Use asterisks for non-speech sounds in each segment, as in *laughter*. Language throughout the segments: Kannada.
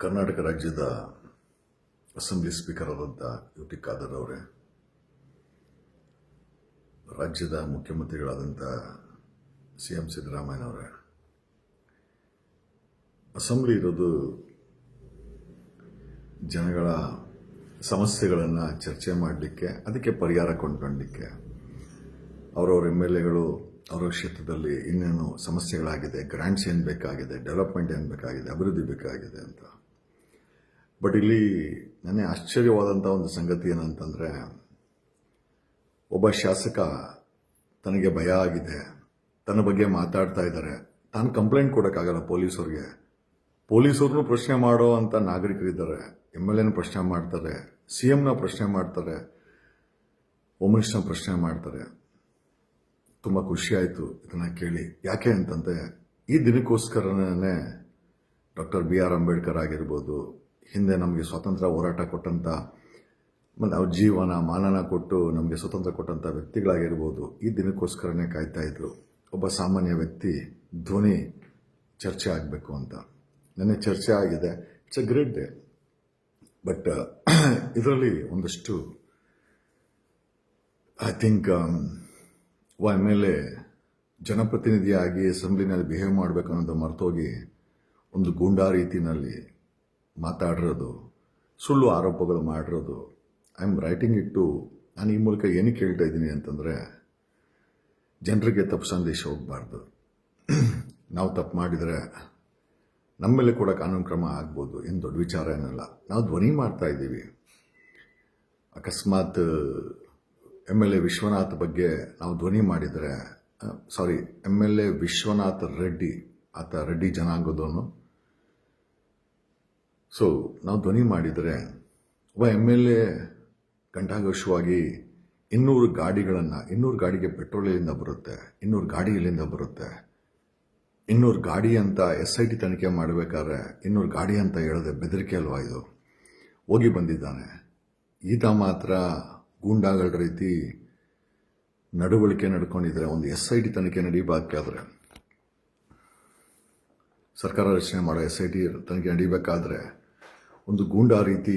ಕರ್ನಾಟಕ ರಾಜ್ಯದ ಅಸೆಂಬ್ಲಿ ಸ್ಪೀಕರ್ ಆದಂಥ ಯು ಟಿ ಖಾದರ್ ಅವರೇ, ರಾಜ್ಯದ ಮುಖ್ಯಮಂತ್ರಿಗಳಾದಂಥ ಸಿ ಎಂ ಸಿದ್ದರಾಮಯ್ಯನವರೇ ಅಸೆಂಬ್ಲಿ ಇರೋದು ಜನಗಳ ಸಮಸ್ಯೆಗಳನ್ನು ಚರ್ಚೆ ಮಾಡಲಿಕ್ಕೆ, ಅದಕ್ಕೆ ಪರಿಹಾರ ಕೊಂಡ್ಕೊಳ್ಲಿಕ್ಕೆ ಅವರವ್ರ ಎಂ ಎಲ್ ಎಗಳು ಅವರ ಕ್ಷೇತ್ರದಲ್ಲಿ ಇನ್ನೇನು ಸಮಸ್ಯೆಗಳಾಗಿದೆ ಗ್ರ್ಯಾಂಟ್ಸ್ ಏನು ಬೇಕಾಗಿದೆ ಡೆವಲಪ್ಮೆಂಟ್ ಏನು ಬೇಕಾಗಿದೆ, ಅಭಿವೃದ್ಧಿ ಬೇಕಾಗಿದೆ ಅಂತ. ಬಟ್ ಇಲ್ಲಿ ನನಗೆ ಆಶ್ಚರ್ಯವಾದಂಥ ಒಂದು ಸಂಗತಿ ಏನಂತಂದರೆ, ಒಬ್ಬ ಶಾಸಕ ತನಗೆ ಭಯ ಆಗಿದೆ. ತನ್ನ ಬಗ್ಗೆ ಮಾತಾಡ್ತಾ ಇದ್ದಾರೆ. ತಾನು ಕಂಪ್ಲೇಂಟ್ ಕೊಡೋಕ್ಕಾಗಲ್ಲ ಪೊಲೀಸರಿಗೆ ಪೊಲೀಸರನ್ನು ಪ್ರಶ್ನೆ ಮಾಡೋ ಅಂತ ನಾಗರಿಕರಿದ್ದಾರೆ. ಎಂ ಎಲ್ ಎನ ಪ್ರಶ್ನೆ ಮಾಡ್ತಾರೆ. ಸಿ ಎಂನ ಪ್ರಶ್ನೆ ಮಾಡ್ತಾರೆ. ಉಮೇಶ್ನ ಪ್ರಶ್ನೆ ಮಾಡ್ತಾರೆ. ತುಂಬ ಖುಷಿ ಆಯಿತು ಇದನ್ನು ಕೇಳಿ. ಯಾಕೆ ಅಂತಂದರೆ, ಈ ದಿನಕ್ಕೋಸ್ಕರನೇ ಡಾಕ್ಟರ್ ಬಿ ಆರ್ ಅಂಬೇಡ್ಕರ್ ಆಗಿರ್ಬೋದು ಹಿಂದೆ ನಮಗೆ ಸ್ವಾತಂತ್ರ್ಯ ಹೋರಾಟ ಕೊಟ್ಟಂಥ ಮತ್ತು ಅವ್ರ ಜೀವನ ಮಾನನ ಕೊಟ್ಟು ನಮಗೆ ಸ್ವತಂತ್ರ ಕೊಟ್ಟಂಥ ವ್ಯಕ್ತಿಗಳಾಗಿರ್ಬೋದು, ಈ ದಿನಕ್ಕೋಸ್ಕರನೇ ಕಾಯ್ತಾ ಇದ್ದರು ಒಬ್ಬ ಸಾಮಾನ್ಯ ವ್ಯಕ್ತಿ ಧ್ವನಿ ಚರ್ಚೆ ಆಗಬೇಕು ಅಂತ. ನೆನ್ನೆ ಚರ್ಚೆ ಆಗಿದೆ. It's a great day but ಇದರಲ್ಲಿ ಒಂದಷ್ಟು ಐ ಥಿಂಕ್ ಒ ಮೇಲೆ ಜನಪ್ರತಿನಿಧಿಯಾಗಿ ಅಸೆಂಬ್ಲಿನಲ್ಲಿ ಬಿಹೇವ್ ಮಾಡಬೇಕು ಅನ್ನೋದು ಮರ್ತೋಗಿ ಒಂದು ಗೂಂಡಾ ರೀತಿಯಲ್ಲಿ ಮಾತಾಡಿರೋದು, ಸುಳ್ಳು ಆರೋಪಗಳು ಮಾಡಿರೋದು. ಐ ಆಮ್ ರೈಟಿಂಗ್ ಇಟ್ಟು ನಾನು ಈ ಮೂಲಕ ಏನಕ್ಕೆ ಹೇಳ್ತಾ ಇದ್ದೀನಿ ಅಂತಂದರೆ, ಜನರಿಗೆ ತಪ್ಪು ಸಂದೇಶ ಹೋಗಬಾರ್ದು. ನಾವು ತಪ್ಪು ಮಾಡಿದರೆ ನಮ್ಮ ಮೇಲೆ ಕೂಡ ಕಾನೂನು ಕ್ರಮ ಆಗ್ಬೋದು ಏನು ದೊಡ್ಡ ವಿಚಾರ ಏನಲ್ಲ. ನಾವು ಧ್ವನಿ ಮಾಡ್ತಾ ಇದ್ದೀವಿ. ಅಕಸ್ಮಾತ್, ಎಂ ಎಲ್ ಎ ವಿಶ್ವನಾಥ್ ಬಗ್ಗೆ ನಾವು ಧ್ವನಿ ಮಾಡಿದರೆ sorry M L A Vishwanath Reddy, ಆತ ರೆಡ್ಡಿ ಜನಾಂಗದವನು. ಸೊ ನಾವು ಧ್ವನಿ ಮಾಡಿದರೆ, ಒಬ್ಬ ಎಂ ಎಲ್ ಎ ಗಂಟಾಘೋಷವಾಗಿ ಇನ್ನೂರು ಗಾಡಿಗಳನ್ನು, ಇನ್ನೂರು ಗಾಡಿಗೆ ಪೆಟ್ರೋಲ್ ಎಲ್ಲಿಂದ ಬರುತ್ತೆ, ಇನ್ನೂರು ಗಾಡಿ ಎಲ್ಲಿಂದ ಬರುತ್ತೆ. ಇನ್ನೂರು ಗಾಡಿ ಅಂತ ಎಸ್ ಐ ಟಿ ತನಿಖೆ ಮಾಡಬೇಕಾದ್ರೆ ಇನ್ನೂರು ಗಾಡಿ ಅಂತ ಹೇಳದೆ ಬೆದರಿಕೆ ಅಲ್ವಾ ಇದು? ಹೋಗಿ ಬಂದಿದ್ದಾನೆ. ಈತ ಮಾತ್ರ ಗೂಂಡಾಗಳ ರೀತಿ ನಡವಳಿಕೆ ನಡ್ಕೊಂಡಿದ್ರೆ, ಒಂದು ಎಸ್ ಐ ಟಿ ತನಿಖೆ ನಡೀಬೇಕಾದ್ರೆ ಸರ್ಕಾರ ರಚನೆ ಮಾಡೋ ಎಸ್ ಐ ಟಿ ತನಿಖೆ ನಡೀಬೇಕಾದ್ರೆ ಒಂದು ಗೂಂಡಾ ರೀತಿ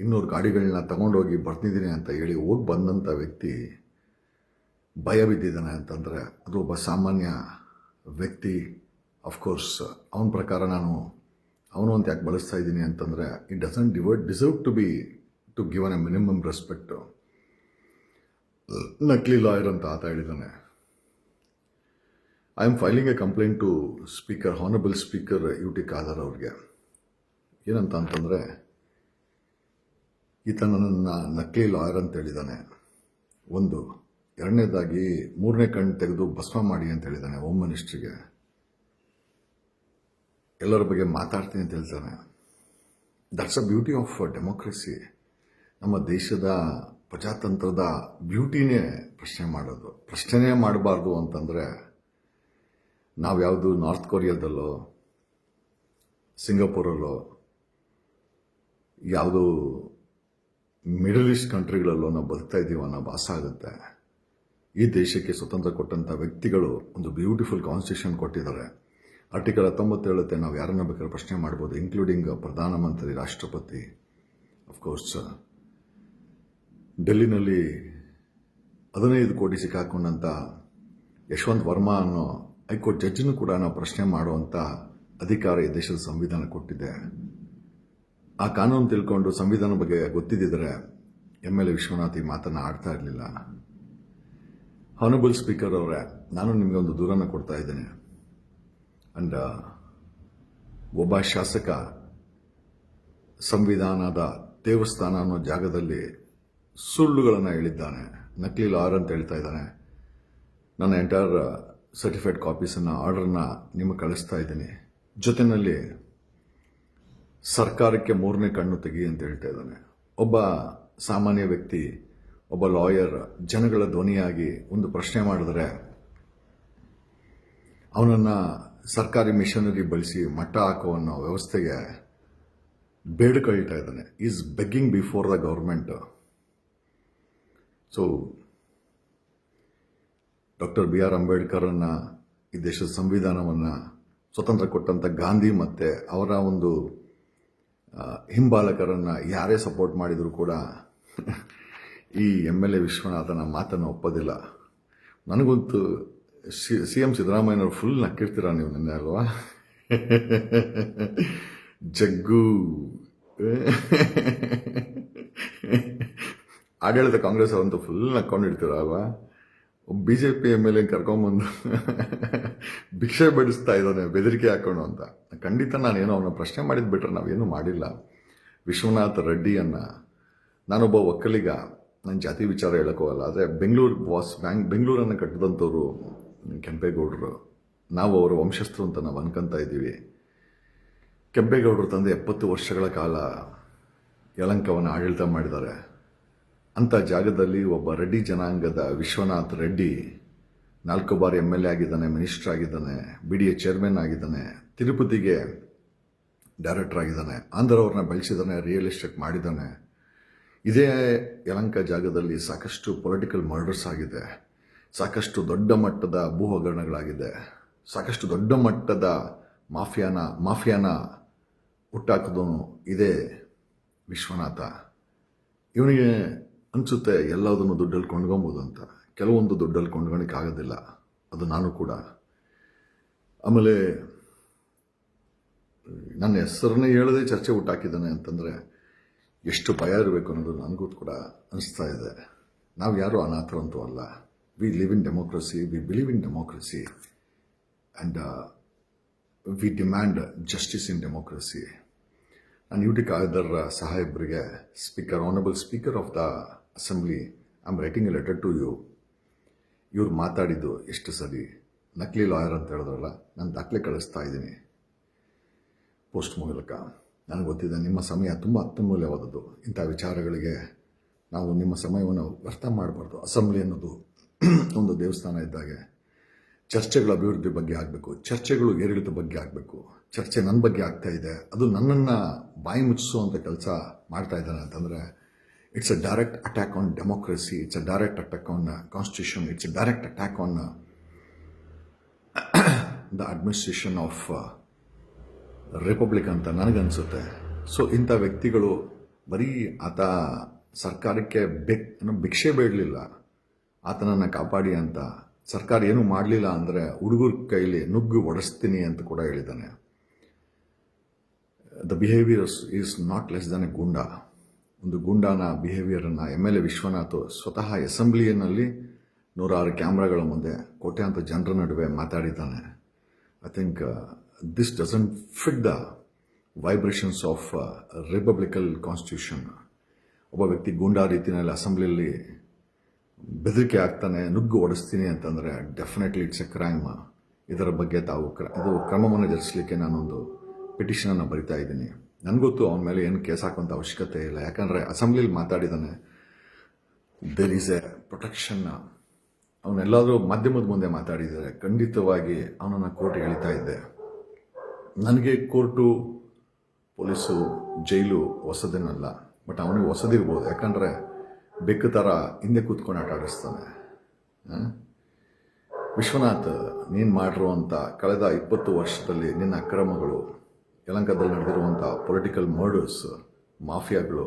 ಇನ್ನೂರು ಗಾಡಿಗಳನ್ನ ತಗೊಂಡೋಗಿ ಬರ್ತಿದ್ದೀನಿ ಅಂತ ಹೇಳಿ ಹೋಗಿ ಬಂದಂಥ ವ್ಯಕ್ತಿ ಭಯ ಬಿದ್ದಿದ್ದಾನೆ ಅಂತಂದರೆ ಅದು ಒಬ್ಬ ಸಾಮಾನ್ಯ ವ್ಯಕ್ತಿ. ಅಫ್ಕೋರ್ಸ್ ಅವನ ಪ್ರಕಾರ ನಾನು ಅವನು ಅಂತ ಯಾಕೆ ಬಳಸ್ತಾ ಇದ್ದೀನಿ ಅಂತಂದರೆ it doesn't divert deserve to be to given a minimum respect ನಕಲಿ ಲಾಯರ್ ಅಂತ ಆತ ಹೇಳಿದ್ದಾನೆ. I am filing a complaint to speaker honourable speaker U T Khader ಅವ್ರಿಗೆ. ಏನಂತ ಅಂತಂದರೆ ಈತ ನನ್ನನ್ನು ನಕಲಿ ಲಾಯರ್ ಅಂತ ಹೇಳಿದ್ದಾನೆ ಒಂದು, ಎರಡನೇದಾಗಿ ಮೂರನೇ ಕಣ್ಣು ತೆಗೆದು ಭಸ್ಮ ಮಾಡಿ ಅಂತ ಹೇಳಿದ್ದಾನೆ ಹೋಮ್ ಮಿನಿಸ್ಟ್ರಿಗೆ. ಎಲ್ಲರ ಬಗ್ಗೆ ಮಾತಾಡ್ತೀನಿ ಅಂತ ಹೇಳ್ತಾನೆ that's a beauty of democracy ನಮ್ಮ ದೇಶದ ಪ್ರಜಾತಂತ್ರದ ಬ್ಯೂಟಿನೇ ಪ್ರಶ್ನೆ ಮಾಡೋದು. ಪ್ರಶ್ನೆನೇ ಮಾಡಬಾರ್ದು ಅಂತಂದರೆ ನಾವು ಯಾವುದು ನಾರ್ತ್ ಕೊರಿಯಾದಲ್ಲೋ, ಸಿಂಗಾಪುರಲ್ಲೋ ಯಾವುದು ಮಿಡಲ್ ಈಸ್ಟ್ ಕಂಟ್ರಿಗಳಲ್ಲೋ ನಾವು ಬದುಕ್ತಾ ಇದ್ದೀವಿ ಅನ್ನೋ ಭಾಸ ಆಗುತ್ತೆ. ಈ ದೇಶಕ್ಕೆ ಸ್ವತಂತ್ರ ಕೊಟ್ಟಂಥ ವ್ಯಕ್ತಿಗಳು ಒಂದು ಬ್ಯೂಟಿಫುಲ್ ಕಾನ್ಸ್ಟಿಟ್ಯೂಷನ್ ಕೊಟ್ಟಿದ್ದಾರೆ. ಆರ್ಟಿಕಲ್ ಹತ್ತೊಂಬತ್ತು ಹೇಳುತ್ತೆ, ನಾವು ಯಾರನ್ನ ಬೇಕಾದ್ರೆ ಪ್ರಶ್ನೆ ಮಾಡ್ಬೋದು ಇನ್ಕ್ಲೂಡಿಂಗ್ ಪ್ರಧಾನಮಂತ್ರಿ, ರಾಷ್ಟ್ರಪತಿ. ಅಫ್ಕೋರ್ಸ್ ಡೆಲ್ಲಿನಲ್ಲಿ ಹದಿನೈದು ಕೋಟಿ ಸಿಕ್ಕಾಕೊಂಡಂಥ ಯಶವಂತ್ ವರ್ಮಾ ಅನ್ನೋ ಹೈಕೋರ್ಟ್ ಜಡ್ಜನ್ನು ಕೂಡ ನಾವು ಪ್ರಶ್ನೆ ಮಾಡುವಂಥ ಅಧಿಕಾರ ಈ ದೇಶದ ಸಂವಿಧಾನ ಕೊಟ್ಟಿದೆ. ಆ ಕಾನೂನು ತಿಳ್ಕೊಂಡು ಸಂವಿಧಾನ ಬಗ್ಗೆ ಗೊತ್ತಿದ್ದರೆ ಎಂ ಎಲ್ ಎ ವಿಶ್ವನಾಥ್ ಈ ಮಾತನ್ನು ಆಡ್ತಾ ಇರಲಿಲ್ಲ. ಹಾನಬಲ್ ಸ್ಪೀಕರ್ ಅವರೇ, ನಾನು ನಿಮಗೆ ಒಂದು ದೂರನ್ನು ಕೊಡ್ತಾ ಇದ್ದೇನೆ. ಅಂಡ್ ಒಬ್ಬ ಶಾಸಕ ಸಂವಿಧಾನದ ದೇವಸ್ಥಾನ ಅನ್ನೋ ಜಾಗದಲ್ಲಿ ಸುಳ್ಳುಗಳನ್ನು ಹೇಳಿದ್ದಾನೆ. ನಕಲಿ ಲಾರ್ ಅಂತ ಹೇಳ್ತಾ ಇದ್ದಾನೆ. ನನ್ನ ಎಂಟೈರ್ ಸರ್ಟಿಫೈಡ್ ಕಾಪೀಸನ್ನು ಆರ್ಡರ್ನ ನಿಮಗೆ ಕಳಿಸ್ತಾ ಇದ್ದೀನಿ. ಜೊತೆಯಲ್ಲಿ ಸರ್ಕಾರಕ್ಕೆ ಮೂರನೇ ಕಣ್ಣು ತೆಗಿ ಅಂತ ಹೇಳ್ತಾ ಇದ್ದಾನೆ. ಒಬ್ಬ ಸಾಮಾನ್ಯ ವ್ಯಕ್ತಿ, ಒಬ್ಬ ಲಾಯರ್, ಜನಗಳ ಧ್ವನಿಯಾಗಿ ಒಂದು ಪ್ರಶ್ನೆ ಮಾಡಿದ್ರೆ, ಅವನನ್ನು ಸರ್ಕಾರಿ ಮಿಷನರಿ ಬಳಸಿ ಮಟ್ಟ ಹಾಕೋ ಅನ್ನೋ ವ್ಯವಸ್ಥೆಗೆ ಬೇಡ್ಕೊಳ್ತಾ ಇದ್ದಾನೆ. Is begging before the government so doctor B R ಅಂಬೇಡ್ಕರನ್ನು ಈ ದೇಶದ ಸಂವಿಧಾನವನ್ನು ಸ್ವತಂತ್ರ ಕೊಟ್ಟಂಥ ಗಾಂಧಿ ಮತ್ತೆ ಅವರ ಒಂದು ಹಿಂಬಾಲಕರನ್ನ ಯಾರೇ ಸಪೋರ್ಟ್ ಮಾಡಿದರೂ ಕೂಡ ಈ ಎಂ ಎಲ್ ಎ ವಿಶ್ವನಾಥನ ಮಾತನ್ನು ಒಪ್ಪೋದಿಲ್ಲ. ನನಗಂತೂ ಸಿ ಸಿ ಎಂ ಸಿದ್ದರಾಮಯ್ಯನವರು ಫುಲ್ ನಕ್ಕಿರ್ತೀರ ನೀವು ನಿನ್ನೆ ಅಲ್ವಾ? ಜಗ್ಗು. ಆಡಳಿತ ಕಾಂಗ್ರೆಸ್ ಅವರಂತೂ ಫುಲ್ ನಕ್ಕೊಂಡಿರ್ತೀರ ಅಲ್ವಾ? B J P M L A ಕರ್ಕೊಂಬಂದು ಭಿಕ್ಷೆ ಬಿಡಿಸ್ತಾ ಇದ್ದಾನೆ, ಬೆದರಿಕೆ ಹಾಕೋಣ ಅಂತ. ಖಂಡಿತ ನಾನೇನೋ ಅವನ ಪ್ರಶ್ನೆ ಮಾಡಿದ್ ಬಿಟ್ರೆ ನಾವೇನು ಮಾಡಿಲ್ಲ. ವಿಶ್ವನಾಥ್ ರೆಡ್ಡಿಯನ್ನು ನಾನೊಬ್ಬ ಒಕ್ಕಲಿಗ ನನ್ನ ಜಾತಿ ವಿಚಾರ ಹೇಳೋಕ್ಕೋಗಲ್ಲ ಆದರೆ ಬೆಂಗಳೂರು ಬಾಸ್ ಬ್ಯಾಂಕ್, ಬೆಂಗಳೂರನ್ನು ಕಟ್ಟಿದಂಥವ್ರು ಕೆಂಪೇಗೌಡರು, ನಾವು ಅವರ ವಂಶಸ್ಥರು ಅಂತ ನಾವು ಅನ್ಕೊಂತ ಇದ್ದೀವಿ. ಕೆಂಪೇಗೌಡರು ತಂದೆ ಎಪ್ಪತ್ತು ವರ್ಷಗಳ ಕಾಲ ಯಲಂಕವನ್ನು ಆಡಳಿತ ಮಾಡಿದ್ದಾರೆ. ಅಂಥ ಜಾಗದಲ್ಲಿ ಒಬ್ಬ ರೆಡ್ಡಿ ಜನಾಂಗದ ವಿಶ್ವನಾಥ್ ರೆಡ್ಡಿ ನಾಲ್ಕು ಬಾರಿ ಎಂ ಎಲ್ ಎ ಆಗಿದ್ದಾನೆ ಮಿನಿಸ್ಟರ್ ಆಗಿದ್ದಾನೆ ಬಿ ಡಿ ಎ ಚೇರ್ಮನ್ ಆಗಿದ್ದಾನೆ, ತಿರುಪತಿಗೆ ಡೈರೆಕ್ಟರ್ ಆಗಿದ್ದಾನೆ. ಆಂಧ್ರವ್ರನ್ನ ಬೆಳೆಸಿದ್ದಾನೆ ರಿಯಲ್ ಎಸ್ಟೇಟ್ ಮಾಡಿದ್ದಾನೆ. ಇದೇ ಯಲಂಕ ಜಾಗದಲ್ಲಿ ಸಾಕಷ್ಟು ಪೊಲಿಟಿಕಲ್ ಮರ್ಡರ್ಸ್ ಆಗಿದೆ. ಸಾಕಷ್ಟು ದೊಡ್ಡ ಮಟ್ಟದ ಭೂ ಹಗರಣಗಳಾಗಿದೆ ಸಾಕಷ್ಟು ದೊಡ್ಡ ಮಟ್ಟದ ಮಾಫಿಯಾನ ಮಾಫಿಯಾನ ಹುಟ್ಟಾಕಿದವನು ಇದೇ ವಿಶ್ವನಾಥ. ಇವನಿಗೆ ಅನಿಸುತ್ತೆ ಎಲ್ಲದನ್ನು ದುಡ್ಡಲ್ಲಿ ಕೊಂಡ್ಕೊಬೋದು ಅಂತ. ಕೆಲವೊಂದು ದುಡ್ಡಲ್ಲಿ ಕೊಂಡ್ಕೊಳಕ್ಕೆ ಆಗೋದಿಲ್ಲ. ಅದು ನಾನು ಕೂಡ. ಆಮೇಲೆ, ನನ್ನ ಹೆಸರನ್ನೇ ಹೇಳದೆ ಚರ್ಚೆ ಹುಟ್ಟಾಕಿದ್ದಾನೆ ಅಂತಂದರೆ ಎಷ್ಟು ಭಯ ಇರಬೇಕು ಅನ್ನೋದು ನನಗೂ ಕೂಡ ಅನಿಸ್ತಾ ಇದೆ. ನಾವು ಯಾರು ಅನಾಥರಂತೂ ಅಲ್ಲ. We live in democracy we believe in democracy and we demand justice in democracy ನಾನು ಯು ಟಿ ಖಾದರ್ ಸಾಹೇಬ್ರಿಗೆ speaker honourable speaker of the assembly I am writing a letter to you ಇವ್ರು ಮಾತಾಡಿದ್ದು ಎಷ್ಟು ಸರಿ? ನಕಲಿ ಲಾಯರ್ ಅಂತ ಹೇಳಿದ್ರಲ್ಲ, ನಾನು ದಾಖಲೆ ಕಳಿಸ್ತಾ ಇದ್ದೀನಿ. ಪೋಸ್ಟ್ ಮೂಲಕ. ನನಗೆ ಗೊತ್ತಿದೆ, ನಿಮ್ಮ ಸಮಯ ತುಂಬ ಅತ್ಯಮೂಲ್ಯವಾದದ್ದು ಇಂಥ ವಿಚಾರಗಳಿಗೆ ನಾವು ನಿಮ್ಮ ಸಮಯವನ್ನು ವ್ಯರ್ಥ ಮಾಡಬಾರ್ದು. ಅಸೆಂಬ್ಲಿ ಅನ್ನೋದು *clears throat* ಒಂದು ದೇವಸ್ಥಾನ ಇದ್ದಾಗೆ. ಚರ್ಚೆಗಳ ಅಭಿವೃದ್ಧಿ ಬಗ್ಗೆ ಆಗಬೇಕು. ಚರ್ಚೆಗಳು ಏರಿಳಿತ ಬಗ್ಗೆ ಆಗಬೇಕು. ಚರ್ಚೆ ನನ್ನ ಬಗ್ಗೆ ಆಗ್ತಾ ಇದೆ. ಅದು ನನ್ನನ್ನು ಬಾಯಿ ಮುಚ್ಚಿಸುವಂಥ ಕೆಲಸ ಮಾಡ್ತಾ ಇದ್ದಾನೆ ಅಂತಂದರೆ it's a direct attack on democracy it's a direct attack on constitution it's a direct attack on the administration of republic ಅಂತ ನನಗನ್ಸುತ್ತೆ. ಸೊ ಇಂಥ ವ್ಯಕ್ತಿಗಳು ಬರೀ ಆತ ಸರ್ಕಾರಕ್ಕೆ ಬೆಕ್ ಭಿಕ್ಷೆ ಬೇಡಲಿಲ್ಲ. ಆತನನ್ನು ಕಾಪಾಡಿ ಅಂತ. ಸರ್ಕಾರ ಏನು ಮಾಡಲಿಲ್ಲ ಅಂದರೆ ಹುಡುಗರ ಕೈಲಿ ನುಗ್ಗು ಒಡಿಸ್ತೀನಿ ಅಂತ ಕೂಡ ಹೇಳಿದ್ದಾನೆ. The behaviours is not less than a goonda ಒಂದು ಗೂಂಡಾನ ಬಿಹೇವಿಯರನ್ನು ಎಂ ಎಲ್ ಎ ವಿಶ್ವನಾಥ್ ಸ್ವತಃ ಅಸೆಂಬ್ಲಿಯಲ್ಲಿ ನೂರಾರು ಕ್ಯಾಮ್ರಾಗಳ ಮುಂದೆ ಕೋಟ್ಯಾಂತರ ಜನರ ನಡುವೆ ಮಾತಾಡಿದ್ದಾನೆ. I think this doesn't fit the vibrations of republical constitution ಒಬ್ಬ ವ್ಯಕ್ತಿ ಗೂಂಡಾ ರೀತಿಯಲ್ಲಿ ಅಸೆಂಬ್ಲಿಯಲ್ಲಿ ಬೆದರಿಕೆ ಆಗ್ತಾನೆ ನುಗ್ಗು ಓಡಿಸ್ತೀನಿ ಅಂತಂದರೆ ಡೆಫಿನೆಟ್ಲಿ ಇಟ್ಸ್ ಎ ಕ್ರೈಮ್ ಇದರ ಬಗ್ಗೆ ತಾವು ಕ್ರ- ಇದು ಕ್ರಮವನ್ನು ಜರುಗಿಸಲಿಕ್ಕೆ ನಾನೊಂದು ಪಿಟಿಷನನ್ನು ಬರಿತಾ ಇದ್ದೀನಿ. ನನಗೊತ್ತು ಅವನ ಮೇಲೆ ಏನು ಕೇಸ್ ಹಾಕುವಂಥ ಅವಶ್ಯಕತೆ ಇಲ್ಲ. ಯಾಕಂದರೆ ಅಸೆಂಬ್ಲಿಲಿ ಮಾತಾಡಿದ್ದಾನೆ ದೇರ್ ಈಸ್ ಎ ಪ್ರೊಟೆಕ್ಷನ್ ಅವನೆಲ್ಲಾದರೂ ಮಾಧ್ಯಮದ ಮುಂದೆ ಮಾತಾಡಿದರೆ ಖಂಡಿತವಾಗಿ ಅವನನ್ನು ಕೋರ್ಟ್ ಎಳಿತಾ ಇದ್ದೆ. ನನಗೆ ಕೋರ್ಟು, ಪೊಲೀಸು, ಜೈಲು ಹೊಸದೇನಲ್ಲ, ಬಟ್ ಅವನಿಗೆ ಹೊಸದಿರ್ಬೋದು. ಯಾಕಂದರೆ ಬೆಕ್ಕು ಥರ ಹಿಂದೆ ಕೂತ್ಕೊಂಡು ಆಟ ಆಡಿಸ್ತಾನೆ? ವಿಶ್ವನಾಥ್, ನೀನು ಮಾಡಿರುವಂಥ ಕಳೆದ ಇಪ್ಪತ್ತು ವರ್ಷದಲ್ಲಿ ನಿನ್ನ ಅಕ್ರಮಗಳು ಯಲಂಕದಲ್ಲಿ ನಡೆದಿರುವಂಥ ಪೊಲಿಟಿಕಲ್ ಮರ್ಡರ್ಸ್ ಮಾಫಿಯಾಗಳು,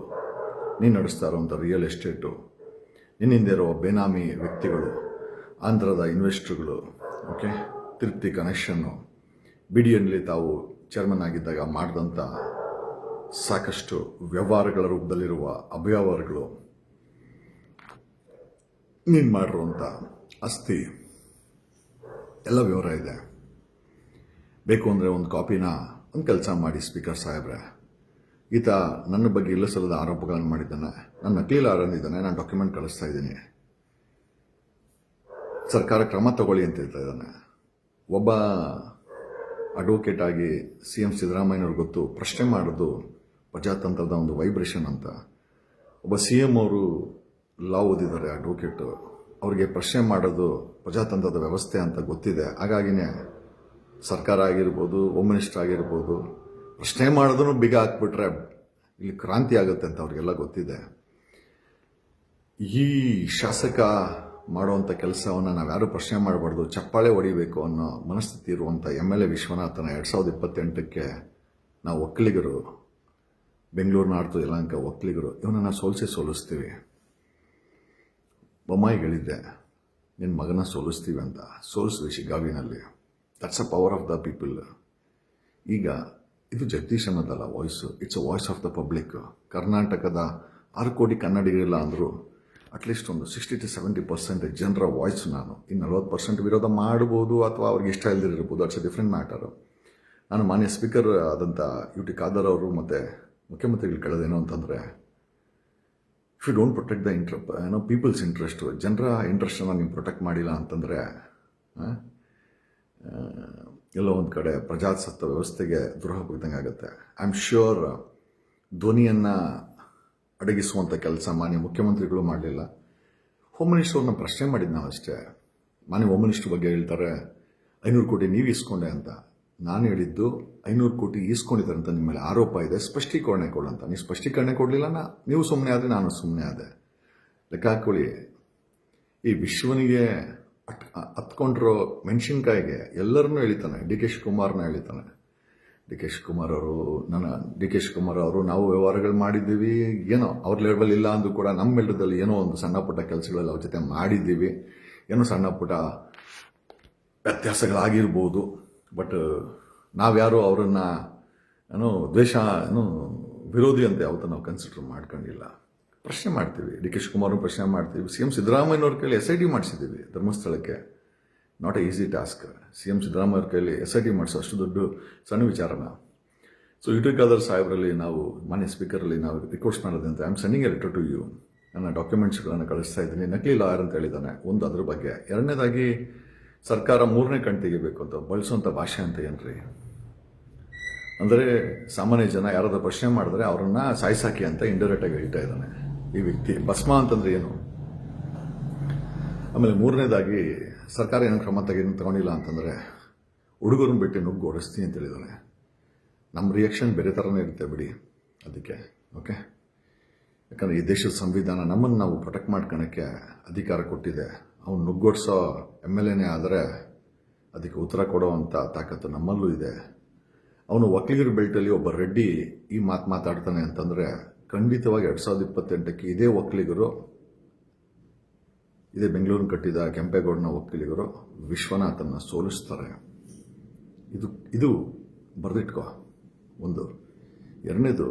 ನೀನು ನಡೆಸ್ತಾ ಇರುವಂಥ ರಿಯಲ್ ಎಸ್ಟೇಟು ನಿನ್ನಿಂದ ಇರುವ ಬೇನಾಮಿ ವ್ಯಕ್ತಿಗಳು, ಆಂಧ್ರದ ಇನ್ವೆಸ್ಟ್ರುಗಳು ಓಕೆ ತೃಪ್ತಿ ಕನೆಕ್ಷನ್ನು ಬಿ ಡಿ ಎನ್ಲಿ ತಾವು ಚೇರ್ಮನ್ ಆಗಿದ್ದಾಗ ಮಾಡಿದಂಥ ಸಾಕಷ್ಟು ವ್ಯವಹಾರಗಳ ರೂಪದಲ್ಲಿರುವ ಅವ್ಯವಹಾರಗಳು, ನೀನು ಮಾಡಿರುವಂಥ ಆಸ್ತಿ, ಎಲ್ಲ ವಿವರ ಇದೆ. ಬೇಕು ಅಂದರೆ ಒಂದು ಕಾಪಿನ ಒಂದು ಕೆಲಸ ಮಾಡಿ, ಸ್ಪೀಕರ್ ಸಾಹೇಬ್ರೆ. ಈತ ನನ್ನ ಬಗ್ಗೆ ಇಲ್ಲ ಸಲ್ಲದ ಆರೋಪಗಳನ್ನು ಮಾಡಿದ್ದಾನೆ. ನನ್ನ ನಕಲಿ ಆರಂದಿದ್ದಾನೆ ನಾನು ಡಾಕ್ಯುಮೆಂಟ್ ಕಳಿಸ್ತಾ ಇದ್ದೀನಿ. ಸರ್ಕಾರ ಕ್ರಮ ತಗೊಳ್ಳಿ ಅಂತ ಹೇಳ್ತಾ ಇದ್ದಾನೆ. ಒಬ್ಬ ಅಡ್ವೊಕೇಟ್ ಆಗಿ ಸಿ ಎಂ ಸಿದ್ದರಾಮಯ್ಯನವ್ರಿಗೆ ಗೊತ್ತು, ಪ್ರಶ್ನೆ ಮಾಡೋದು ಪ್ರಜಾತಂತ್ರದ ಒಂದು ವೈಬ್ರೇಷನ್ ಅಂತ. ಒಬ್ಬ ಸಿ ಎಂ ಅವರು ಲಾ ಓದಿದ್ದಾರೆ ಅಡ್ವೊಕೇಟು ಅವ್ರಿಗೆ ಪ್ರಶ್ನೆ ಮಾಡೋದು ಪ್ರಜಾತಂತ್ರದ ವ್ಯವಸ್ಥೆ ಅಂತ ಗೊತ್ತಿದೆ. ಹಾಗಾಗಿನೇ ಸರ್ಕಾರ ಆಗಿರ್ಬೋದು ಹೋಮ್ ಮಿನಿಸ್ಟರ್ ಆಗಿರ್ಬೋದು, ಪ್ರಶ್ನೆ ಮಾಡಿದ್ರು ಬಿಗ ಹಾಕ್ಬಿಟ್ರೆ ಇಲ್ಲಿ ಕ್ರಾಂತಿ ಆಗುತ್ತೆ ಅಂತ ಅವ್ರಿಗೆಲ್ಲ ಗೊತ್ತಿದೆ. ಈ ಶಾಸಕ ಮಾಡುವಂಥ ಕೆಲಸವನ್ನು ನಾವ್ಯಾರು ಪ್ರಶ್ನೆ ಮಾಡಬಾರ್ದು, ಚಪ್ಪಾಳೆ ಹೊಡಿಬೇಕು ಅನ್ನೋ ಮನಸ್ಥಿತಿ ಇರುವಂಥ ಎಂ ಎಲ್ ಎ ವಿಶ್ವನಾಥನ ಎರಡು ಸಾವಿರದ ಇಪ್ಪತ್ತೆಂಟಕ್ಕೆ ನಾವು ಒಕ್ಕಲಿಗರು, ಬೆಂಗಳೂರಿನ ಆಡ್ತು ಯಲಹಂಕ ಒಕ್ಕಲಿಗರು, ಇವನನ್ನು ಸೋಲಿಸಿ ಸೋಲಿಸ್ತೀವಿ. ಬೊಮ್ಮಾಯಿ ಹೇಳಿದ್ದೆ ನಿನ್ನ ಮಗನ ಸೋಲಿಸ್ತೀವಿ ಅಂತ ಸೋಲಿಸಿದೆ ಶಿಗಾವಿನಲ್ಲಿ that's a power of the people ಈಗ ಇದು Jagadish ಅನ್ನೋದಲ್ಲ voice it's a voice of the public ಕರ್ನಾಟಕದ ಆರು ಕೋಟಿ ಕನ್ನಡಿಗರಿಲ್ಲ ಅಂದರೂ ಅಟ್ಲೀಸ್ಟ್ ಒಂದು ಸಿಕ್ಸ್ಟಿ ಟು ಸೆವೆಂಟಿ ಪರ್ಸೆಂಟ್ ಜನರ ವಾಯ್ಸ್ ನಾನು. ಇನ್ನು ನಲ್ವತ್ತು ಪರ್ಸೆಂಟ್ ವಿರೋಧ ಮಾಡ್ಬೋದು ಅಥವಾ ಅವ್ರಿಗೆ ಇಷ್ಟ ಇಲ್ದಿರಬಹುದು ಅಟ್ಸ್ ಅ ಡಿಫ್ರೆಂಟ್ ಮ್ಯಾಟರು ನಾನು ಮಾನ್ಯ ಸ್ಪೀಕರ್ ಆದಂಥ ಯು ಟಿ ಖಾದರ್ ಅವರು ಮತ್ತು ಮುಖ್ಯಮಂತ್ರಿಗಳು ಕೇಳೋದೇನು ಅಂತಂದರೆ if you don't protect the inter ಏನೋ ಪೀಪಲ್ಸ್ ಇಂಟ್ರೆಸ್ಟು ಜನರ ಇಂಟ್ರೆಸ್ಟನ್ನು ನೀವು ಪ್ರೊಟೆಕ್ಟ್ ಮಾಡಿಲ್ಲ ಅಂತಂದರೆ ಎಲ್ಲೋ ಒಂದು ಕಡೆ ಪ್ರಜಾಸತ್ತ ವ್ಯವಸ್ಥೆಗೆ ದ್ರೋಹ ಬಗ್ದಂಗೆ ಆಗುತ್ತೆ. ಐ ಆಮ್ ಶ್ಯೂರ್ ಧ್ವನಿಯನ್ನು ಅಡಗಿಸುವಂಥ ಕೆಲಸ ಮಾನ್ಯ ಮುಖ್ಯಮಂತ್ರಿಗಳು ಮಾಡಲಿಲ್ಲ. ಹೋಮ್ ಮಿನಿಸ್ಟರ್ನ ಪ್ರಶ್ನೆ ಮಾಡಿದ್ದು ನಾವು ಅಷ್ಟೇ. ಮಾನ್ಯ ಹೋಮ್ ಮಿನಿಸ್ಟರ್ ಬಗ್ಗೆ ಹೇಳ್ತಾರೆ, ಐನೂರು ಕೋಟಿ ನೀವು ಇಸ್ಕೊಂಡೆ ಅಂತ. ನಾನು ಹೇಳಿದ್ದು, ಐನೂರು ಕೋಟಿ ಈಸ್ಕೊಂಡಿದ್ದಾರೆ ಅಂತ ನಿಮ್ಮ ಮೇಲೆ ಆರೋಪ ಇದೆ, ಸ್ಪಷ್ಟೀಕರಣೆ ಕೊಡಂತ ನೀವು ಸ್ಪಷ್ಟೀಕರಣೆ ಕೊಡಲಿಲ್ಲ ನಾ ನೀವು ಸುಮ್ಮನೆ ಆದರೆ ನಾನು ಸುಮ್ಮನೆ ಆದೆ. ಲೆಕ್ಕ ಹಾಕೊಳ್ಳಿ ಈ ವಿಶ್ವನಿಗೆ ಹತ್ಕೊಂಡಿರೋ ಮೆಣಸಿನ್ಕಾಯಿಗೆ ಎಲ್ಲರನ್ನೂ ಎಳಿತಾನೆ ಡಿ ಕೆ ಶಿವಕುಮಾರ್ನ ಎಳಿತಾನೆ ಡಿ ಕೆ ಶಿವಕುಮಾರ್ ಅವರು, ನನ್ನ ಡಿ ಕೆ ಶಿವಕುಮಾರ್ ಅವರು, ನಾವು ವ್ಯವಹಾರಗಳು ಮಾಡಿದ್ದೀವಿ. ಏನೋ ಅವ್ರ ಲೆವೆಲ್ ಇಲ್ಲ ಅಂದ್ರೂ ಕೂಡ ನಮ್ಮ ಮೆಲ್ಡದಲ್ಲಿ ಏನೋ ಒಂದು ಸಣ್ಣ ಪುಟ್ಟ ಕೆಲಸಗಳಲ್ಲಿ ಅವ್ರ ಜೊತೆ ಮಾಡಿದ್ದೀವಿ. ಏನೋ ಸಣ್ಣ ಪುಟ್ಟ ವ್ಯತ್ಯಾಸಗಳಾಗಿರ್ಬೋದು. ಬಟ್ ನಾವ್ಯಾರು ಅವರನ್ನು ಏನೋ ದ್ವೇಷ, ಏನೋ ವಿರೋಧಿ ಅಂತ ಯಾವತ್ತೂ ನಾವು ಕನ್ಸಿಡರ್ ಮಾಡ್ಕೊಂಡಿಲ್ಲ. ಪ್ರಶ್ನೆ ಮಾಡ್ತೀವಿ. ಡಿ. ಕೆ. ಶಿವಕುಮಾರ್ ಪ್ರಶ್ನೆ ಮಾಡ್ತೀವಿ. ಸಿ. ಎಂ. ಸಿದ್ದರಾಮಯ್ಯನವ್ರ ಕೈಲಿ ಎಸ್ ಐ ಡಿ ಮಾಡಿಸಿದ್ದೀವಿ. ಧರ್ಮಸ್ಥಳಕ್ಕೆ. Not a easy task C. M. ಸಿದ್ದರಾಮಯ್ಯವ್ರ ಕೈಲಿ ಎಸ್ ಐ ಡಿ ಮಾಡಿಸೋ ಅಷ್ಟು ದೊಡ್ಡ ಸಣ್ಣ ವಿಚಾರನ. ಸೊ ಯುಟಿ ಖಾದರ್ ಸಾಹೇಬರಲ್ಲಿ ನಾವು, ಮಾನ್ಯ ಸ್ಪೀಕರಲ್ಲಿ ನಾವು ರಿಕ್ವೆಸ್ಟ್ ಮಾಡೋದಂತ I am sending a letter to you ನನ್ನ ಡಾಕ್ಯುಮೆಂಟ್ಸ್ಗಳನ್ನು ಕಳಿಸ್ತಾ ಇದ್ದೀನಿ. ನಕಲಿ ಲಾಯರ್ ಅಂತ ಹೇಳಿದ್ದಾನೆ. ಒಂದು ಅದ್ರ ಬಗ್ಗೆ. ಎರಡನೇದಾಗಿ, ಸರ್ಕಾರ ಮೂರನೇ ಕಣ್ ತೆಗಿಬೇಕು ಅಂತ ಬಳಸುವಂಥ ಭಾಷೆ ಅಂತ ಏನ್ರಿ? ಅಂದರೆ, ಸಾಮಾನ್ಯ ಜನ ಯಾರಾದರೂ ಪ್ರಶ್ನೆ ಮಾಡಿದ್ರೆ ಅವರನ್ನು ಸಾಯಿಸಾಕಿ ಅಂತ ಇಂಡೈರೆಕ್ಟಾಗಿ ಹೇಳ್ತಾ ಇದ್ದಾನೆ. ಈ ವ್ಯಕ್ತಿ ಭಸ್ಮ ಅಂತಂದ್ರೆ ಏನು? ಆಮೇಲೆ ಮೂರನೇದಾಗಿ ಸರ್ಕಾರ ಏನು ಕ್ರಮ ತೆಗೆದು ತಗೊಂಡಿಲ್ಲ ಅಂತಂದ್ರೆ ಹುಡುಗರನ್ನ ಬಿಟ್ಟು ನುಗ್ಗು ಓಡಿಸ್ತೀನಿ ಅಂತ ಹೇಳಿದಾನೆ. ನಮ್ಮ ರಿಯಾಕ್ಷನ್ ಬೇರೆ ಥರನೇ ಇರುತ್ತೆ ಬಿಡಿ ಅದಕ್ಕೆ ಓಕೆ ಯಾಕಂದರೆ ಈ ದೇಶದ ಸಂವಿಧಾನ ನಮ್ಮನ್ನು ನಾವು ಪ್ರೊಟೆಕ್ಟ್ ಮಾಡ್ಕೊಳಕ್ಕೆ ಅಧಿಕಾರ ಕೊಟ್ಟಿದೆ. ಅವ್ನು ನುಗ್ಗೊಡ್ಸೋ ಎಂ ಎಲ್ ಎನೇ ಆದರೆ ಅದಕ್ಕೆ ಉತ್ತರ ಕೊಡೋವಂಥ ತಾಕತ್ತು ನಮ್ಮಲ್ಲೂ ಇದೆ. ಅವನು ವಕೀಲರ ಬೆಲ್ಟಲ್ಲಿ ಒಬ್ಬ ರೆಡ್ಡಿ ಈ ಮಾತು ಮಾತಾಡ್ತಾನೆ ಅಂತಂದ್ರೆ ಖಂಡಿತವಾಗಿ ಎರಡು ಸಾವಿರದ ಇಪ್ಪತ್ತೆಂಟಕ್ಕೆ ಇದೇ ಒಕ್ಕಲಿಗರು, ಇದೇ ಬೆಂಗಳೂರು ಕಟ್ಟಿದ ಕೆಂಪೇಗೌಡನ ಒಕ್ಕಲಿಗರು ವಿಶ್ವನಾಥನ್ನ ಸೋಲಿಸ್ತಾರೆ. ಇದು ಇದು ಬರೆದಿಟ್ಕೋ. ಒಂದು. ಎರಡನೇದು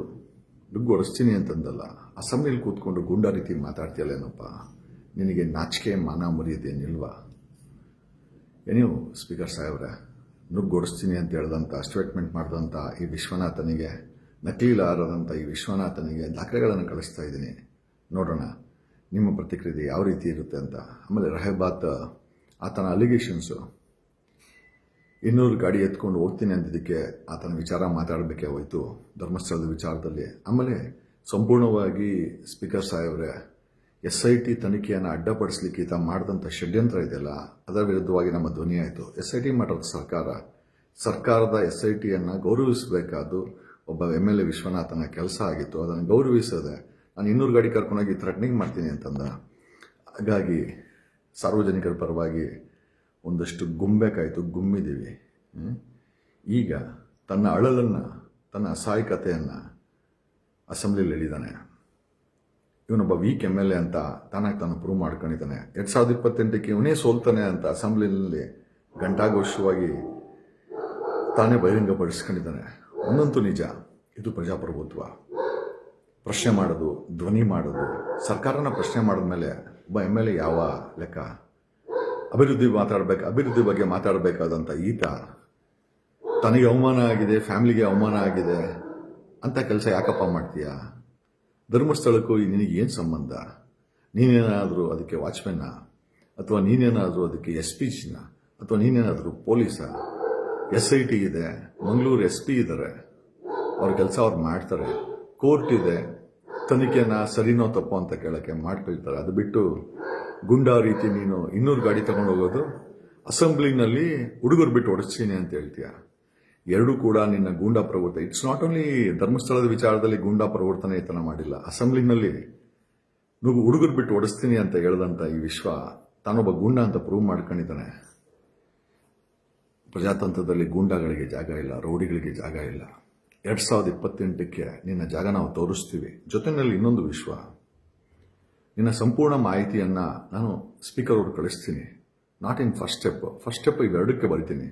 ನುಗ್ಗು ಹೊಡಿಸ್ತೀನಿ ಅಂತಂದಲ್ಲ, ಅಸೆಂಬ್ಲಿಲಿ ಕೂತ್ಕೊಂಡು ಗೂಂಡಾ ರೀತಿ ಮಾತಾಡ್ತೀಯಲ್ಲೇನಪ್ಪ ನಿನಗೆ ನಾಚಿಕೆ ಮಾನ ಮರ್ಯಾದೆ ನಿಲ್ವಾ ಏನಿವು ಸ್ಪೀಕರ್ ಸಾಹೇಬ್ರೆ ನುಗ್ಗೊಡಿಸ್ತೀನಿ ಅಂತ ಹೇಳ್ದಂಥ ಸ್ಟೇಟ್ಮೆಂಟ್ ಮಾಡಿದಂಥ ಈ ವಿಶ್ವನಾಥನಿಗೆ ನಕಲೀಲಾರದಂಥ ಈ ವಿಶ್ವನಾಥನಿಗೆ ದಾಖಲೆಗಳನ್ನು ಕಳಿಸ್ತಾ ಇದ್ದೀನಿ. ನೋಡೋಣ, ನಿಮ್ಮ ಪ್ರತಿಕ್ರಿಯೆ ಯಾವ ರೀತಿ ಇರುತ್ತೆ ಅಂತ. ಆಮೇಲೆ ರಹಬಾತ್, ಆತನ ಅಲಿಗೇಷನ್ಸು ಇನ್ನೂರು ಗಾಡಿ ಎತ್ಕೊಂಡು ಹೋಗ್ತೀನಿ ಅಂದಿದ್ದಕ್ಕೆ ಆತನ ವಿಚಾರ ಮಾತಾಡಬೇಕೇ ಹೋಯಿತು, ಧರ್ಮಸ್ಥಳದ ವಿಚಾರದಲ್ಲಿ. ಆಮೇಲೆ ಸಂಪೂರ್ಣವಾಗಿ ಸ್ಪೀಕರ್ ಸಾಹೇಬ್ರೆ ಎಸ್ ಐ ಟಿ ತನಿಖೆಯನ್ನು ಅಡ್ಡಪಡಿಸಲಿಕ್ಕೆ ಈತ ಮಾಡಿದಂಥ ಷಡ್ಯಂತ್ರ ಇದೆಯಲ್ಲ, ಅದರ ವಿರುದ್ಧವಾಗಿ ನಮ್ಮ ಧ್ವನಿ ಆಯಿತು. ಎಸ್ ಐ ಟಿ ಮಾಡೋದು ಸರ್ಕಾರ. ಸರ್ಕಾರದ ಎಸ್ ಐ ಟಿಯನ್ನು ಗೌರವಿಸಬೇಕಾದ್ದು ಒಬ್ಬ ಎಂ ಎಲ್ ಎ ವಿಶ್ವನಾಥನ ಕೆಲಸ ಆಗಿತ್ತು, ಅದನ್ನು ಗೌರವಿಸದೆ ನಾನು ಇನ್ನೂರು ಗಾಡಿ ಕರ್ಕೊಂಡೋಗಿ ಥ್ರೆಟ್ನಿಂಗ್ ಮಾಡ್ತೀನಿ ಅಂತಂದ. ಹಾಗಾಗಿ ಸಾರ್ವಜನಿಕರ ಪರವಾಗಿ ಒಂದಷ್ಟು ಗುಂಬೆಕಾಯಿತು ಗುಮ್ಮಿದ್ದೀವಿ ಈಗ ತನ್ನ ಅಳಲನ್ನು, ತನ್ನ ಅಸಹಾಯಕತೆಯನ್ನು ಅಸೆಂಬ್ಲಿಲಿ ಹೇಳಿದ್ದಾನೆ ಇವನೊಬ್ಬ ವೀಕ್ ಎಂ ಎಲ್ ಎ ಅಂತ ತಾನಾಗಿ ತಾನು ಪ್ರೂವ್ ಮಾಡ್ಕೊಂಡಿದ್ದಾನೆ. ಎರಡು ಸಾವಿರದ ಇಪ್ಪತ್ತೆಂಟಕ್ಕೆ ಇವನೇ ಸೋಲ್ತಾನೆ ಅಂತ ಅಸೆಂಬ್ಲಿನಲ್ಲಿ ಗಂಟಾಘೋಷವಾಗಿ ತಾನೇ ಬಹಿರಂಗಪಡಿಸ್ಕೊಂಡಿದ್ದಾನೆ. ಒಂದಂತೂ ನಿಜ. ಇದು ಪ್ರಜಾಪ್ರಭುತ್ವ. ಪ್ರಶ್ನೆ ಮಾಡೋದು, ಧ್ವನಿ ಮಾಡೋದು, ಸರ್ಕಾರನ ಪ್ರಶ್ನೆ ಮಾಡಿದ್ಮೇಲೆ ಒಬ್ಬ ಎಂ ಎಲ್ ಎ ಯಾವ ಲೆಕ್ಕ? ಅಭಿವೃದ್ಧಿ ಮಾತಾಡಬೇಕು, ಅಭಿವೃದ್ಧಿ ಬಗ್ಗೆ ಮಾತಾಡಬೇಕಾದಂಥ ಈತ ತನಗೆ ಅವಮಾನ ಆಗಿದೆ, ಫ್ಯಾಮಿಲಿಗೆ ಅವಮಾನ ಆಗಿದೆ ಅಂತ ಕೆಲಸ ಯಾಕಪ್ಪ ಮಾಡ್ತೀಯಾ? ಧರ್ಮಸ್ಥಳಕ್ಕೂ ನಿನಗೇನು ಸಂಬಂಧ? ನೀನೇನಾದರೂ ಅದಕ್ಕೆ ವಾಚ್ಮೆನ್ನ ಅಥವಾ ನೀನೇನಾದರೂ ಅದಕ್ಕೆ ಎಸ್ ಪಿ ಜಿನ? ಅಥವಾ ನೀನೇನಾದರೂ ಪೊಲೀಸ? ಎಸ್ ಐ ಟಿ ಇದೆ, ಮಂಗಳೂರು ಎಸ್ ಪಿ ಇದ್ದಾರೆ ಅವ್ರ ಕೆಲಸ ಅವ್ರು ಮಾಡ್ತಾರೆ. ಕೋರ್ಟ್ ಇದೆ. ತನಿಖೆನ ಸರಿನೋ ತಪ್ಪೋ ಅಂತ ಕೇಳೋಕ್ಕೆ ಮಾಡ್ಕೊಳ್ತಾರೆ ಅದು ಬಿಟ್ಟು ಗುಂಡಾ ರೀತಿ ನೀನು ಇನ್ನೂರು ಗಾಡಿ ತಗೊಂಡು ಹೋಗೋದು, ಅಸೆಂಬ್ಲಿನಲ್ಲಿ ಹುಡುಗರು ಬಿಟ್ಟು ಹೊಡೆಸ್ತೀನಿ ಅಂತ ಹೇಳ್ತೀಯ? ಎರಡೂ ಕೂಡ ನಿನ್ನ ಗೂಂಡಾ ಪ್ರವೃತ್ತಿ ಇಟ್ಸ್ ನಾಟ್ ಓನ್ಲಿ ಧರ್ಮಸ್ಥಳದ ವಿಚಾರದಲ್ಲಿ ಗೂಂಡಾ ಪ್ರವರ್ತನೆ ಈತನ ಮಾಡಿಲ್ಲ. ಅಸೆಂಬ್ಲಿನಲ್ಲಿ ನೀವು ಹುಡುಗರು ಬಿಟ್ಟು ಓಡಿಸ್ತೀನಿ ಅಂತ ಹೇಳ್ದಂಥ ಈ ವಿಶ್ವ ತಾನೊಬ್ಬ ಗೂಂಡ ಅಂತ ಪ್ರೂವ್ ಮಾಡ್ಕೊಂಡಿದ್ದಾನೆ. ಪ್ರಜಾತಂತ್ರದಲ್ಲಿ ಗೂಂಡಾಗಳಿಗೆ ಜಾಗ ಇಲ್ಲ, ರೌಡಿಗಳಿಗೆ ಜಾಗ ಇಲ್ಲ. ಎರಡು ಸಾವಿರದ ಇಪ್ಪತ್ತೆಂಟಕ್ಕೆ ನಿನ್ನ ಜಾಗ ನಾವು ತೋರಿಸ್ತೀವಿ. ಜೊತೆಯಲ್ಲಿ ಇನ್ನೊಂದು ವಿಶ್ವ. ನಿನ್ನ ಸಂಪೂರ್ಣ ಮಾಹಿತಿಯನ್ನು ನಾನು ಸ್ಪೀಕರ್ ಅವ್ರಿಗೆ ಕಳಿಸ್ತೀನಿ. Not in first step first step ಇವೆರಡಕ್ಕೆ ಬರಿತೀನಿ.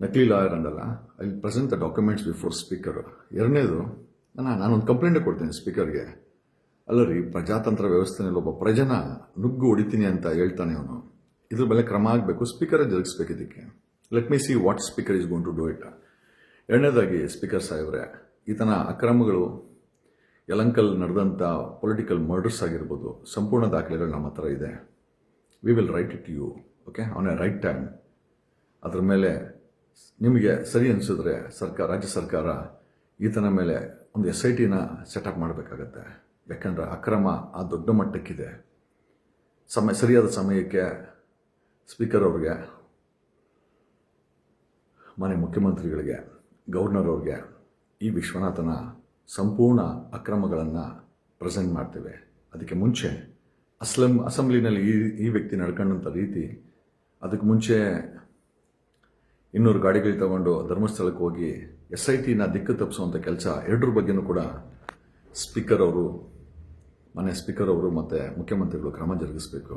ನಕಲಿ lawyer ಅಂಡಲ್ಲ I present the documents before speaker ಎರಡನೇದು ನಾನು ನಾನೊಂದು ಕಂಪ್ಲೇಂಟ್ ಕೊಡ್ತೀನಿ ಸ್ಪೀಕರ್ಗೆ ಅಲ್ಲ ರೀ ಪ್ರಜಾತಂತ್ರ ವ್ಯವಸ್ಥೆಯಲ್ಲಿ ಒಬ್ಬ ಪ್ರಜನ ನುಗ್ಗು ಹೊಡಿತೀನಿ ಅಂತ ಹೇಳ್ತಾನೆ ಅವನು. ಇದ್ರ ಮೇಲೆ ಕ್ರಮ ಆಗಬೇಕು ಸ್ಪೀಕರ್ ಜರುಗಿಸ್ಬೇಕು ಇದಕ್ಕೆ. Let me see what speaker is gone to do it ಎರಡನೇದಾಗಿ ಸ್ಪೀಕರ್ ಸಾಹೇಬ್ರೆ ಈತನ ಅಕ್ರಮಗಳು, ಯಲಂಕಲ್ ನಡೆದಂಥ ಪೊಲಿಟಿಕಲ್ ಮರ್ಡರ್ಸ್ ಆಗಿರ್ಬೋದು, ಸಂಪೂರ್ಣ ದಾಖಲೆಗಳು ನಮ್ಮ ಹತ್ರ ಇದೆ. We will write it you okay on a right time ಅದರ ಮೇಲೆ ನಿಮಗೆ ಸರಿ ಅನಿಸಿದ್ರೆ ಸರ್ಕಾರ, ರಾಜ್ಯ ಸರ್ಕಾರ ಈತನ ಮೇಲೆ ಒಂದು ಎಸ್ ಐ ಟಿನ ಸೆಟಪ್ ಮಾಡಬೇಕಾಗತ್ತೆ. ಯಾಕಂದರೆ ಅಕ್ರಮ ಆ ದೊಡ್ಡ ಮಟ್ಟಕ್ಕಿದೆ. ಸಮಯ, ಸರಿಯಾದ ಸಮಯಕ್ಕೆ ಸ್ಪೀಕರ್ ಅವ್ರಿಗೆ ಮನೆ ಮುಖ್ಯಮಂತ್ರಿಗಳಿಗೆ, ಗವರ್ನರ್ ಅವ್ರಿಗೆ ಈ ವಿಶ್ವನಾಥನ ಸಂಪೂರ್ಣ ಅಕ್ರಮಗಳನ್ನು ಪ್ರೆಸೆಂಟ್ ಮಾಡ್ತೇವೆ. ಅದಕ್ಕೆ ಮುಂಚೆ ಅಸ್ಲಂ, ಅಸೆಂಬ್ಲಿನಲ್ಲಿ ಈ ಈ ವ್ಯಕ್ತಿ ನಡ್ಕೊಂಡಂಥ ರೀತಿ, ಅದಕ್ಕೆ ಮುಂಚೆ ಇನ್ನೂರು ಗಾಡಿಗಳು ತಗೊಂಡು ಧರ್ಮಸ್ಥಳಕ್ಕೆ ಹೋಗಿ ಎಸ್ ಐ ಟಿನ ದಿಕ್ಕು ತಪ್ಪಿಸುವಂಥ ಕೆಲಸ ಎರಡರ ಬಗ್ಗೆನೂ ಕೂಡ ಸ್ಪೀಕರ್ ಅವರು ಮನೆ ಸ್ಪೀಕರ್ ಅವರು ಮತ್ತು ಮುಖ್ಯಮಂತ್ರಿಗಳು ಕ್ರಮ ಜರುಗಿಸಬೇಕು.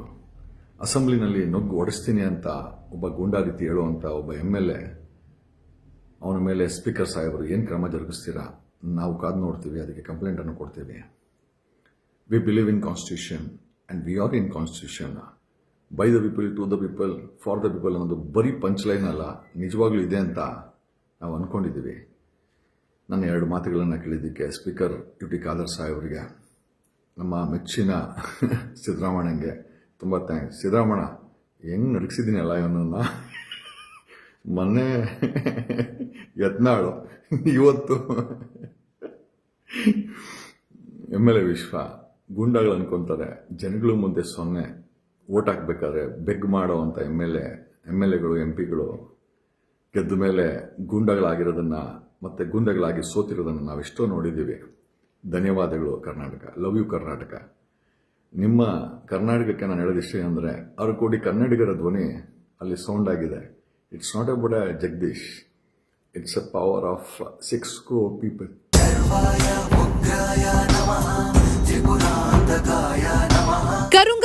ಅಸೆಂಬ್ಲಿನಲ್ಲಿ ನುಗ್ಗು ಒಡಿಸ್ತೀನಿ ಅಂತ ಒಬ್ಬ ಗೂಂಡಾದಿತಿ ಹೇಳುವಂಥ ಒಬ್ಬ ಎಂ ಎಲ್ ಎ, ಅವನ ಮೇಲೆ ಸ್ಪೀಕರ್ ಸಾಹೇಬರು ಏನು ಕ್ರಮ ಜರುಗಿಸ್ತೀರಾ? ನಾವು ಕಾದು ನೋಡ್ತೀವಿ, ಅದಕ್ಕೆ ಕಂಪ್ಲೇಂಟನ್ನು ಕೊಡ್ತೀವಿ. We believe in constitution and we are in constitution by the people to the people for the people ಅನ್ನೋದು ಬರೀ ಪಂಚ್ ಲೈನ್ ಅಲ್ಲ, ನಿಜವಾಗ್ಲೂ ಇದೆ ಅಂತ ನಾವು ಅಂದ್ಕೊಂಡಿದ್ದೀವಿ ನನ್ನ ಎರಡು ಮಾತುಗಳನ್ನು ಕೇಳಿದ್ದಕ್ಕೆ ಸ್ಪೀಕರ್ ಯು ಟಿ ಖಾದರ್ ಸಾಹೇಬರಿಗೆ, ನಮ್ಮ ಮೆಚ್ಚಿನ *laughs* ಸಿದ್ದರಾಮಣ್ಣಂಗೆ ತುಂಬ ಥ್ಯಾಂಕ್ಸ್ ಸಿದ್ದರಾಮಣ್ಣ, ಹೆಂಗೆ ನಡಗಿಸಿದ್ದೀನಲ್ಲ ಇವನನ್ನು? ಮೊನ್ನೆ ಯತ್ನಾಳು, ಇವತ್ತು ಎಂ ಎಲ್ ಎ ವಿಶ್ವ ಗುಂಡಗಳು ಅನ್ಕೊತಾರೆ, ಜನಗಳ ಮುಂದೆ ಸೊನ್ನೆ, ಓಟ್ ಹಾಕ್ಬೇಕಾದ್ರೆ ಬೆಗ್ ಮಾಡೋ ಅಂತ M L A, M L ಎಗಳು, ಎಂ ಪಿಗಳು ಗೆದ್ದ ಮೇಲೆ ಗೂಂಡಗಳಾಗಿರೋದನ್ನು ಮತ್ತೆ ಗುಂಡಗಳಾಗಿ ಸೋತಿರೋದನ್ನು ನಾವೆಷ್ಟೋ ನೋಡಿದ್ದೀವಿ. ಧನ್ಯವಾದಗಳು ಕರ್ನಾಟಕ. Love you Karnataka. ನಿಮ್ಮ ಕರ್ನಾಟಕಕ್ಕೆ ನಾನು ಹೇಳೋದಿಷ್ಟೇ ಅಂದರೆ ಆರು ಕೋಟಿ ಕನ್ನಡಿಗರ ಧ್ವನಿ ಅಲ್ಲಿ ಸೌಂಡ್ ಆಗಿದೆ. It's not about a Jagadish. It's a power of six crore people